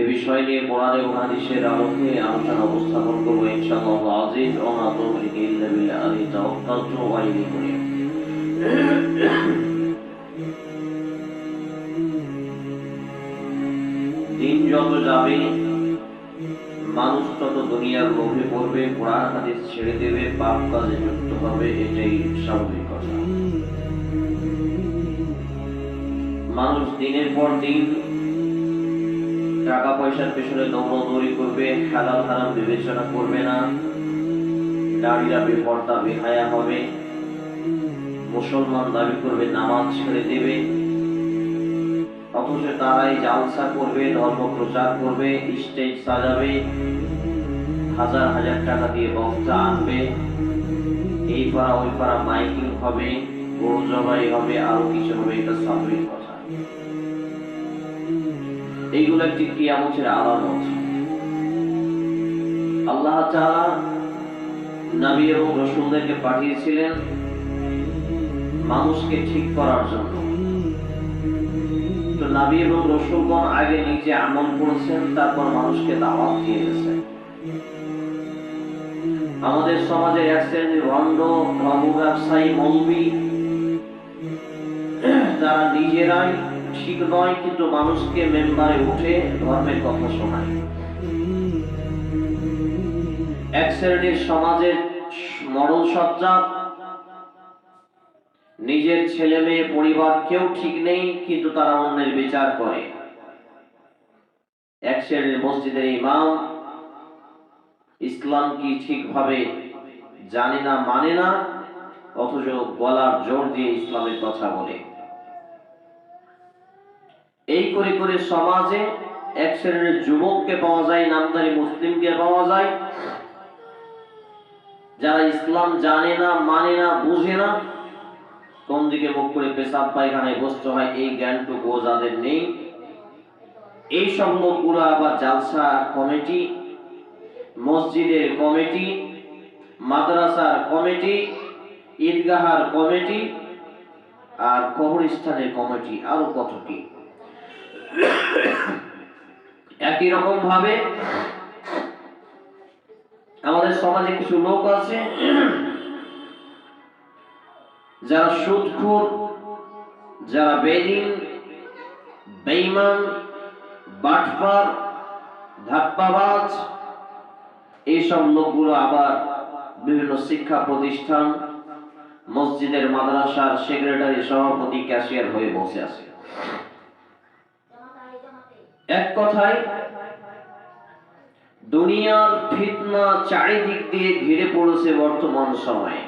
এ বিষয় নিয়ে কোরআন এবং হাদিসের আলোকে আলোচনা উপস্থাপন করব ইনশাআল্লাহ আজিজ ও ইল্লা দিন যত যাবে, মানুষ তত দুনিয়ার লোভে পড়বে, কোরআন হাদিস ছেড়ে দেবে, পাপ কাজে যুক্ত হবে, এটাই স্বাভাবিক কথা। মানুষ দিনের পর দিন টাকা পয়সার পেছনে দৌড়দৌড়ি করবে, হালাল হারাম বিবেচনা করবে না। নারীরা বেপর্দা বেহায়া হবে। মুসলমান দাবি করবে, নামাজ ছেড়ে দেবে। অথচ তারাই জালসা করবে, ধর্ম প্রচার করবে, স্টেজ সাজাবে। হাজার হাজার টাকা দিয়ে বক্তা আনবে। এই পাড়া, ওই পাড়া মাইকিং হবে, গরু জবাই হবে, আরও কিছু হবে, এটা স্বাভাবিক কথা। এইগুলো একটি কিয়ামতের আলামত আল্লাহ তাআলা নবী এবং রসুলদেরকে পাঠিয়েছিলেন মানুষকে ঠিক করার জন্য। তো নবী এবং আগে নিজে আমল করেছেন, তারপর মানুষকে দাওয়াত দিয়ে গেছেন আমাদের সমাজে এক শ্রেণির রন্ড ধর্ম ব্যবসায়ী তারা নিজেরাই ঠিক নয়, কিন্তু মানুষকে মেম্বারে উঠে ধর্মের কথা শোনায়। এক শ্রেণির সমাজের মরণ সজ্জা নিজের ছেলে মেয়ে পরিবার কেউ ঠিক নেই, কিন্তু তারা অন্যের বিচার করে। এক শ্রেণির মসজিদের ইমাম, ইসলাম কি ঠিকভাবে জানে না মানে না? অথচ গলার জোর দিয়ে ইসলামের কথা বলে। এই করে করে সমাজে এক শ্রেণির যুবককে পাওয়া যায়, নামদারি মুসলিমকে পাওয়া যায়। যারা ইসলাম জানে না মানে না, বুঝে না, কোন দিকে মুখ করে পেশাব পায়খানায় বসতে হয়, এই জ্ঞানটুকু যাদের নেই। এই সব লোকগুলো আবার জালসা কমিটি, মসজিদের কমিটি, মাদ্রাসার কমিটি, ঈদগাহার কমিটি আর কবরস্থানের কমিটি, আরও কত কি? একই রকম ভাবে আমাদের সমাজে কিছু লোক আছে যারা সুদখোর যারা বেদিন, বেঈমান, বাটপার, ধাপ্পাবাজ, এইসব লোকগুলো আবার বিভিন্ন শিক্ষা প্রতিষ্ঠান, মসজিদের মাদ্রাসার সেক্রেটারি, সভাপতি, ক্যাশিয়ার হয়ে বসে আছে। এক কথায় দুনিয়ার ফিতনা চারিদিক দিয়ে ঘিরে পড়েছে বর্তমান সময়ে।